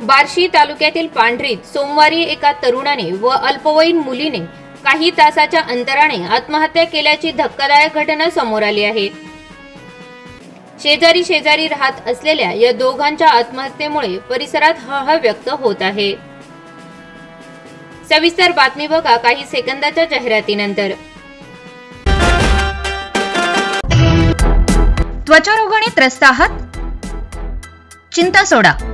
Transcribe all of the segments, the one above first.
बार्शी तालुक्यातील पांढरीत सोमवारी एका तरुणाने व अल्पवयीन मुलीने काही तासाच्या अंतराने आत्महत्या केल्याची धक्कादायक घटना समोर आली आहे. शेजारी शेजारी राहत असलेल्या या दोघांच्या आत्महत्येमुळे परिसरात हळहळ व्यक्त होत आहे. सविस्तर बातमी बघा काही सेकंदाच्या जाहिरातीनंतर. त्वचारोगाने त्रस्त आहात? चिंता सोडा.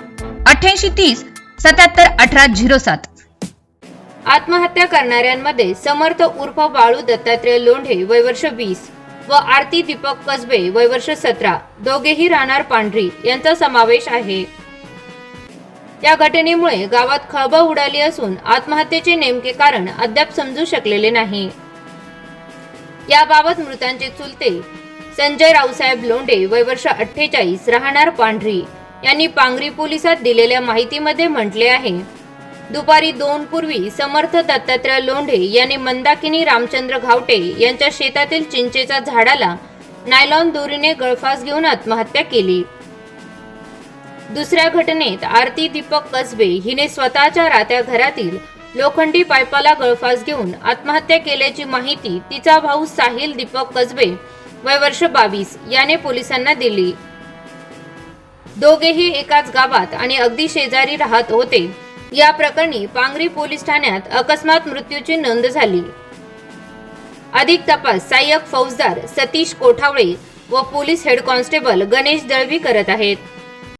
अठ्याऐंशी तीस सत्याहत्तर अठरा झिरो सात. आत्महत्या करणाऱ्यांमध्ये समर्थ उर्फ बाळू दत्तात्रय लोंढे वय वर्ष वीस व आरती दीपक कसबे वय वर्ष सतरा दोघेही राहणार पांढरी यांचा समावेश आहे. या घटनेमुळे गावात खळबळ उडाली असून आत्महत्येचे नेमके कारण अद्याप समजू शकलेले नाही. याबाबत मृतांचे चुलते संजय रावसाहेब लोंढे वय वर्ष अठ्ठेचाळीस राहणार पांढरी. यांनी पांगरी पोलिसात दिलेल्या माहितीमध्ये म्हटले आहे. दुपारी दोन पूर्वी समर्थ दत्तात्रय लोंढे यांनी मंदाकिनी रामचंद्र घावटे यांच्या शेतातील चिंचेच्या झाडाला नायलॉन दोरीने गळफास घेऊन आत्महत्या केली. दुसऱ्या घटनेत आरती दीपक कसबे हिने स्वतःच्या रात्या घरातील लोखंडी पायपाला गळफास घेऊन आत्महत्या केल्याची माहिती तिचा भाऊ साहिल दीपक कसबे वय वर्ष बावीस याने पोलिसांना दिली. दोघेही एकाच गावात आणि अगदी शेजारी राहत होते. या प्रकरणी पांगरी पोलीस ठाण्यात अकस्मात मृत्यूची नोंद झाली. अधिक तपास सहाय्यक फौजदार सतीश कोठावळे व police head constable Ganesh Dalvi करत आहेत.